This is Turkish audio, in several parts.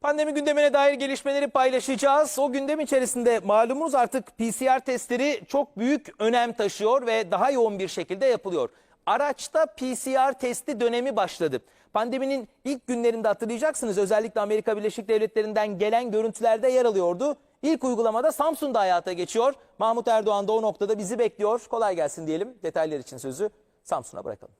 Pandemi gündemine dair gelişmeleri paylaşacağız. O gündem içerisinde malumunuz artık PCR testleri çok büyük önem taşıyor ve daha yoğun bir şekilde yapılıyor. Araçta PCR testi dönemi başladı. Pandeminin ilk günlerinde hatırlayacaksınız özellikle Amerika Birleşik Devletleri'nden gelen görüntülerde yer alıyordu. İlk uygulamada Samsun'da hayata geçiyor. Mahmut Erdoğan da o noktada bizi bekliyor. Kolay gelsin diyelim. Detaylar için sözü Samsun'a bırakalım.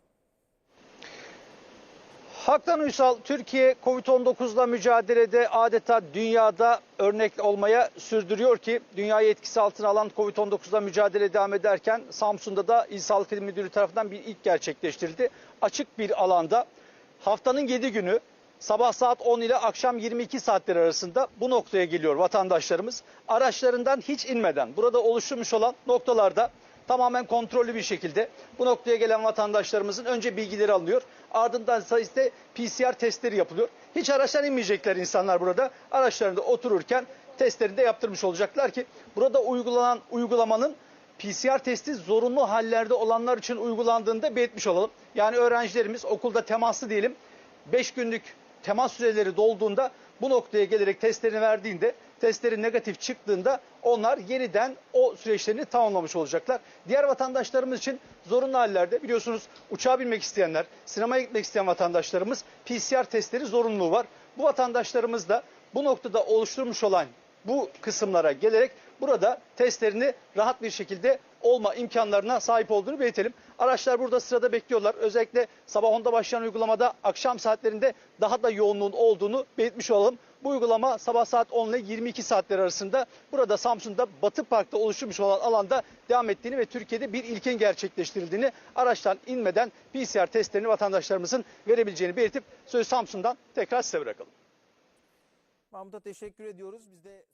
Haktan Uysal, Türkiye Covid-19'la mücadelede adeta dünyada örnek olmaya sürdürüyor ki dünyayı etkisi altına alan Covid-19'la mücadele devam ederken Samsun'da da İl Sağlık İl Müdürlüğü tarafından bir ilk gerçekleştirildi. Açık bir alanda haftanın 7 günü sabah saat 10 ile akşam 22 saatler arasında bu noktaya geliyor vatandaşlarımız. Araçlarından hiç inmeden burada oluşturmuş olan noktalarda tamamen kontrollü bir şekilde bu noktaya gelen vatandaşlarımızın önce bilgileri alınıyor. Ardından ise PCR testleri yapılıyor. Hiç araçtan inmeyecekler insanlar burada. Araçlarında otururken testlerini de yaptırmış olacaklar ki burada uygulanan uygulamanın PCR testi zorunlu hallerde olanlar için uygulandığını da belirtmiş olalım. Yani öğrencilerimiz okulda temaslı diyelim 5 günlük temas süreleri dolduğunda bu noktaya gelerek testlerini verdiğinde testleri negatif çıktığında onlar yeniden o süreçlerini tamamlamış olacaklar. Diğer vatandaşlarımız için zorunlu hallerde biliyorsunuz uçağa binmek isteyenler, sinemaya gitmek isteyen vatandaşlarımız PCR testleri zorunluluğu var. Bu vatandaşlarımız da bu noktada oluşturmuş olan bu kısımlara gelerek burada testlerini rahat bir şekilde olma imkanlarına sahip olduğunu belirtelim. Araçlar burada sırada bekliyorlar. Özellikle sabah 10'da başlayan uygulamada akşam saatlerinde daha da yoğunluğun olduğunu belirtmiş olalım. Bu uygulama sabah saat 10 ile 22 saatler arasında burada Samsun'da Batı Park'ta oluşturmuş olan alanda devam ettiğini ve Türkiye'de bir ilkin gerçekleştirildiğini araçtan inmeden PCR testlerini vatandaşlarımızın verebileceğini belirtip sözü Samsun'dan tekrar size bırakalım. Mahmut'a teşekkür ediyoruz. Biz de